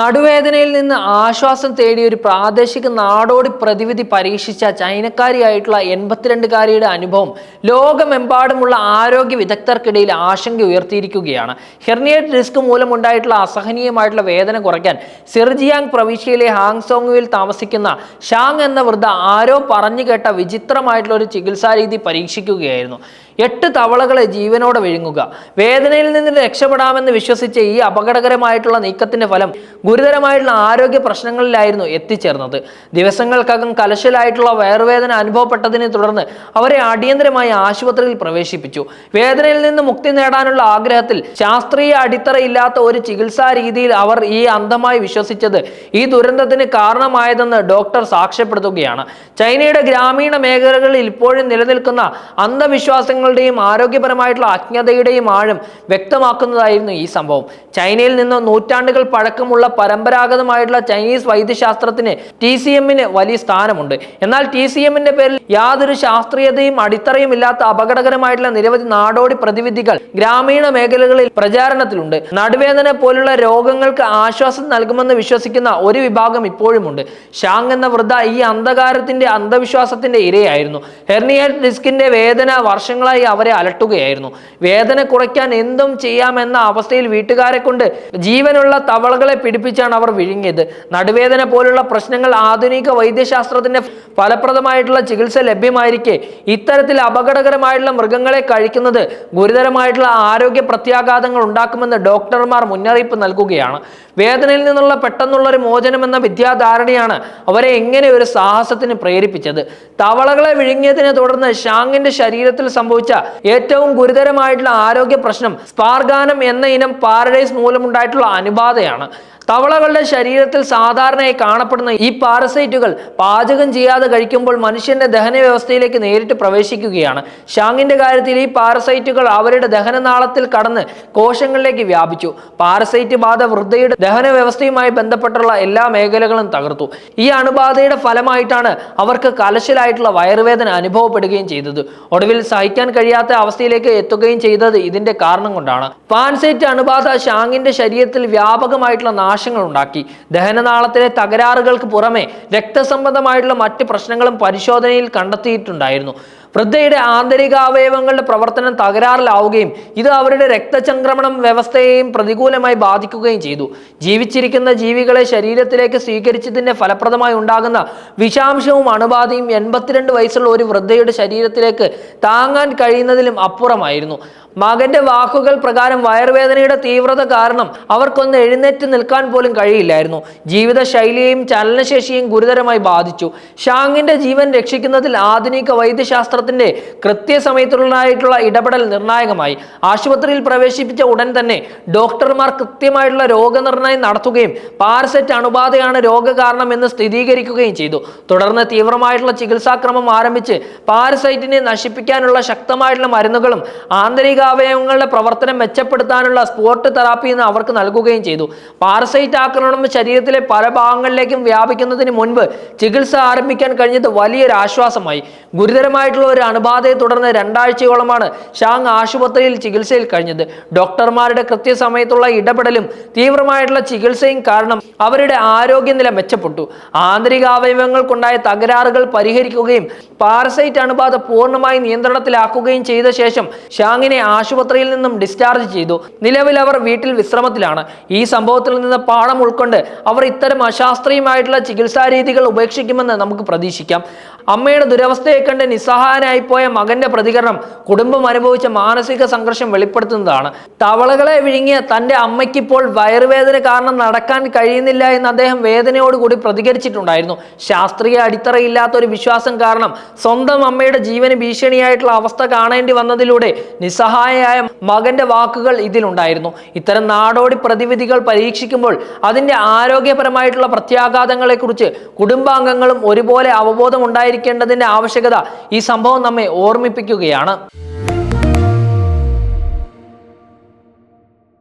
നടുവേദനയിൽ നിന്ന് ആശ്വാസം തേടിയ ഒരു പ്രാദേശിക നാടോടി പ്രതിവിധി പരീക്ഷിച്ച ചൈനക്കാരിയായിട്ടുള്ള എൺപത്തിരണ്ടുകാരിയുടെ അനുഭവം ലോകമെമ്പാടുമുള്ള ആരോഗ്യ വിദഗ്ധർക്കിടയിൽ ആശങ്ക ഉയർത്തിയിരിക്കുകയാണ്. ഹെർണിയേറ്റ് റിസ്ക് മൂലമുണ്ടായിട്ടുള്ള അസഹനീയമായിട്ടുള്ള വേദന കുറയ്ക്കാൻ സിർജിയാങ് പ്രവിശ്യയിലെ ഹാങ്സോങ്ങുവിൽ താമസിക്കുന്ന ഷാങ് എന്ന വൃദ്ധ ആരോ പറഞ്ഞു കേട്ട വിചിത്രമായിട്ടുള്ള ഒരു ചികിത്സാരീതി പരീക്ഷിക്കുകയായിരുന്നു. എട്ട് തവളകളെ ജീവനോടെ വിഴുങ്ങുക. വേദനയിൽ നിന്ന് രക്ഷപ്പെടാമെന്ന് വിശ്വസിച്ച ഈ അപകടകരമായിട്ടുള്ള നീക്കത്തിന്റെ ഫലം ഗുരുതരമായിട്ടുള്ള ആരോഗ്യ പ്രശ്നങ്ങളിലായിരുന്നു എത്തിച്ചേർന്നത്. ദിവസങ്ങൾക്കകം കലശലായിട്ടുള്ള വയറുവേദന അനുഭവപ്പെട്ടതിനെ തുടർന്ന് അവരെ അടിയന്തരമായി ആശുപത്രിയിൽ പ്രവേശിപ്പിച്ചു. വേദനയിൽ നിന്ന് മുക്തി നേടാനുള്ള ആഗ്രഹത്തിൽ ശാസ്ത്രീയ അടിത്തറയില്ലാത്ത ഒരു ചികിത്സാ രീതിയിൽ അവർ ഈ അന്ധമായി വിശ്വസിച്ചത് ഈ ദുരന്തത്തിന് കാരണമായതെന്ന് ഡോക്ടർ സാക്ഷ്യപ്പെടുത്തുകയാണ്. ചൈനയുടെ ഗ്രാമീണ മേഖലകളിൽ ഇപ്പോഴും നിലനിൽക്കുന്ന അന്ധവിശ്വാസങ്ങളുടെയും ആരോഗ്യപരമായിട്ടുള്ള അജ്ഞതയുടെയും ആഴം വ്യക്തമാക്കുന്നതായിരുന്നു ഈ സംഭവം. ചൈനയിൽ നിന്ന് നൂറ്റാണ്ടുകൾ പഴക്കമുള്ള പരമ്പരാഗതമായിട്ടുള്ള ചൈനീസ് വൈദ്യശാസ്ത്രത്തിന് ടി സി എമ്മിന് വലിയ സ്ഥാനമുണ്ട്. എന്നാൽ ടി സി എമ്മിന്റെ പേരിൽ യാതൊരു ശാസ്ത്രീയതയും അടിത്തറയും ഇല്ലാത്ത അപകടകരമായിട്ടുള്ള നിരവധി നാടോടി പ്രതിവിധികൾ ഗ്രാമീണ മേഖലകളിൽ പ്രചാരണത്തിലുണ്ട്. നടുവേദന പോലുള്ള രോഗങ്ങൾക്ക് ആശ്വാസം നൽകുമെന്ന് വിശ്വസിക്കുന്ന ഒരു വിഭാഗം ഇപ്പോഴുമുണ്ട്. ഷാങ് എന്ന വൃദ്ധ ഈ അന്ധകാരത്തിന്റെ അന്ധവിശ്വാസത്തിന്റെ ഇരയായിരുന്നു. ഹെർണിയ ഡിസ്കിന്റെ വേദന വർഷങ്ങളായി അവരെ അലട്ടുകയായിരുന്നു. വേദന കുറയ്ക്കാൻ എന്തും ചെയ്യാമെന്ന അവസ്ഥയിൽ വീട്ടുകാരെ കൊണ്ട് ജീവനുള്ള തവളകളെ പിടിപ്പിച്ചാണ് അവർ വിഴുങ്ങിയത്. നടുവേദന പോലുള്ള പ്രശ്നങ്ങൾ ആധുനിക വൈദ്യശാസ്ത്രത്തിന്റെ ഫലപ്രദമായിട്ടുള്ള ചികിത്സ ലഭ്യമായിരിക്കെ ഇത്തരത്തിൽ അപകടകരമായിട്ടുള്ള മൃഗങ്ങളെ കഴിക്കുന്നത് ഗുരുതരമായിട്ടുള്ള ആരോഗ്യ പ്രത്യാഘാതങ്ങൾ ഉണ്ടാക്കുമെന്ന് ഡോക്ടർമാർ മുന്നറിയിപ്പ് നൽകുകയാണ്. വേദനയിൽ നിന്നുള്ള പെട്ടെന്നുള്ള ഒരു മോചനം എന്ന വിദ്യാധാരണയാണ് അവരെ എങ്ങനെ ഒരു സാഹസത്തിന് പ്രേരിപ്പിച്ചത്. തവളകളെ വിഴുങ്ങിയതിനെ തുടർന്ന് ഷാങ്ങിന്റെ ശരീരത്തിൽ സംഭവിച്ച ഏറ്റവും ഗുരുതരമായിട്ടുള്ള ആരോഗ്യ പ്രശ്നം സ്പാർഗാനം എന്ന ഇനം പാരഡൈസ് മൂലമുണ്ടായിട്ടുള്ള അനുബാധയാണ്. തവളകളുടെ ശരീരത്തിൽ സാധാരണയായി കാണപ്പെടുന്ന ഈ പാരസൈറ്റുകൾ പാചകം ചെയ്യാതെ കഴിക്കുമ്പോൾ മനുഷ്യന്റെ ദഹന വ്യവസ്ഥയിലേക്ക് നേരിട്ട് പ്രവേശിക്കുകയാണ്. ഷാങ്ങിന്റെ കാര്യത്തിൽ ഈ പാരസൈറ്റുകൾ അവരുടെ ദഹനനാളത്തിൽ കടന്ന് കോശങ്ങളിലേക്ക് വ്യാപിച്ചു. പാരസൈറ്റ് ബാധ വൃദ്ധയുടെ ദഹന വ്യവസ്ഥയുമായി ബന്ധപ്പെട്ടുള്ള എല്ലാ മേഖലകളും തകർത്തു. ഈ അണുബാധയുടെ ഫലമായിട്ടാണ് അവർക്ക് കലശലായിട്ടുള്ള വയറുവേദന അനുഭവപ്പെടുകയും ചെയ്തത്. ഒടുവിൽ സഹിക്കാൻ കഴിയാത്ത അവസ്ഥയിലേക്ക് എത്തുകയും ചെയ്തത് ഇതിന്റെ കാരണം കൊണ്ടാണ്. പാൻസൈറ്റ് അണുബാധ ഷാങ്ങിന്റെ ശരീരത്തിൽ വ്യാപകമായിട്ടുള്ള നാശങ്ങൾ ഉണ്ടാക്കി ദഹനനാളത്തിലെ തകരാറുകൾക്ക് പുറമെ രക്തസംബന്ധമായിട്ടുള്ള മറ്റ് പ്രശ്നങ്ങളും പരിശോധനയിൽ കണ്ടെത്തിയിട്ടുണ്ടായിരുന്നു. വൃദ്ധയുടെ ആന്തരിക അവയവങ്ങളുടെ പ്രവർത്തനം തകരാറിലാവുകയും ഇത് അവരുടെ രക്തചംക്രമണം വ്യവസ്ഥയെയും പ്രതികൂലമായി ബാധിക്കുകയും ചെയ്തു. ജീവിച്ചിരിക്കുന്ന ജീവികളെ ശരീരത്തിലേക്ക് സ്വീകരിച്ചതിന്റെ ഫലപ്രദമായി ഉണ്ടാകുന്ന വിഷാംശവും അണുബാധയും എൺപത്തിരണ്ട് വയസ്സുള്ള ഒരു വൃദ്ധയുടെ ശരീരത്തിലേക്ക് താങ്ങാൻ കഴിയുന്നതിലും അപ്പുറമായിരുന്നു. മകന്റെ വാക്കുകൾ പ്രകാരം വയറുവേദനയുടെ തീവ്രത കാരണം അവർക്കൊന്ന് എഴുന്നേറ്റ് നിൽക്കാൻ പോലും കഴിയില്ലായിരുന്നു. ജീവിതശൈലിയെയും ചലനശേഷിയും ഗുരുതരമായി ബാധിച്ചു. ഷാങ്ങിന്റെ ജീവൻ രക്ഷിക്കുന്നതിൽ ആധുനിക വൈദ്യശാസ്ത്രത്തിന്റെ കൃത്യസമയത്തുള്ളതായിട്ടുള്ള ഇടപെടൽ നിർണായകമായി. ആശുപത്രിയിൽ പ്രവേശിപ്പിച്ച ഉടൻ തന്നെ ഡോക്ടർമാർ കൃത്യമായിട്ടുള്ള രോഗനിർണയം നടത്തുകയും പാരസെറ്റ് അണുബാധയാണ് രോഗകാരണം എന്ന് സ്ഥിരീകരിക്കുകയും ചെയ്തു. തുടർന്ന് തീവ്രമായിട്ടുള്ള ചികിത്സാക്രമം ആരംഭിച്ച് പാരസൈറ്റിനെ നശിപ്പിക്കാനുള്ള ശക്തമായിട്ടുള്ള മരുന്നുകളും ആന്തരിക അവയവങ്ങളുടെ പ്രവർത്തനം മെച്ചപ്പെടുത്താനുള്ള സ്പോർട്ട് തെറാപ്പി എന്ന് അവർക്ക് നൽകുകയും ചെയ്തു. പാരസൈറ്റ് ആക്രമണം ശരീരത്തിലെ പല ഭാഗങ്ങളിലേക്കും വ്യാപിക്കുന്നതിന് മുൻപ് ചികിത്സ ആരംഭിക്കാൻ കഴിഞ്ഞത് വലിയൊരു ആശ്വാസമായി. ഗുരുതരമായിട്ടുള്ള ഒരു അണുബാധയെ തുടർന്ന് രണ്ടാഴ്ചയോളമാണ് ഷാങ് ആശുപത്രിയിൽ ചികിത്സയിൽ കഴിഞ്ഞത്. ഡോക്ടർമാരുടെ കൃത്യസമയത്തുള്ള ഇടപെടലും തീവ്രമായിട്ടുള്ള ചികിത്സയും കാരണം അവരുടെ ആരോഗ്യനില മെച്ചപ്പെട്ടു. ആന്തരിക അവയവങ്ങൾക്കുണ്ടായ തകരാറുകൾ പരിഹരിക്കുകയും പാരസൈറ്റ് അണുബാധ പൂർണമായി നിയന്ത്രണത്തിലാക്കുകയും ചെയ്ത ശേഷം ഷാങ്ങിനെ ആശുപത്രിയിൽ നിന്നും ഡിസ്ചാർജ് ചെയ്തു. നിലവിൽ അവർ വീട്ടിൽ വിശ്രമത്തിലാണ്. ഈ സംഭവത്തിൽ നിന്ന് പാഠം ഉൾക്കൊണ്ട് അവർ ഇത്തരം അശാസ്ത്രീയമായിട്ടുള്ള ചികിത്സാ രീതികൾ ഉപേക്ഷിക്കുമെന്ന് നമുക്ക് പ്രതീക്ഷിക്കാം. അമ്മയുടെ ദുരവസ്ഥയെ കണ്ട് നിസ്സഹായനായി പോയ മകന്റെ പ്രതികരണം കുടുംബം അനുഭവിച്ച മാനസിക സംഘർഷം വെളിപ്പെടുത്തുന്നതാണ്. തവളകളെ വിഴുങ്ങിയ തന്റെ അമ്മയ്ക്കിപ്പോൾ വയറുവേദന കാരണം നടക്കാൻ കഴിയുന്നില്ല എന്ന് അദ്ദേഹം വേദനയോടുകൂടി പ്രതികരിച്ചിട്ടുണ്ടായിരുന്നു. ശാസ്ത്രീയ അടിത്തറയില്ലാത്ത ഒരു വിശ്വാസം കാരണം സ്വന്തം അമ്മയുടെ ജീവന് ഭീഷണിയായിട്ടുള്ള അവസ്ഥ കാണേണ്ടി വന്നതിലൂടെ നിസ്സഹായയായ മകന്റെ വാക്കുകൾ ഇതിലുണ്ടായിരുന്നു. ഇത്തരം നാടോടി പ്രതിവിധികൾ പരീക്ഷിക്കുമ്പോൾ അതിന്റെ ആരോഗ്യപരമായിട്ടുള്ള പ്രത്യാഘാതങ്ങളെക്കുറിച്ച് കുടുംബാംഗങ്ങളും ഒരുപോലെ അവബോധം ഉണ്ടായിരിക്കേണ്ടതിന്റെ ആവശ്യകത ഈ സംഭവം നമ്മെ ഓർമ്മിപ്പിക്കുകയാണ്.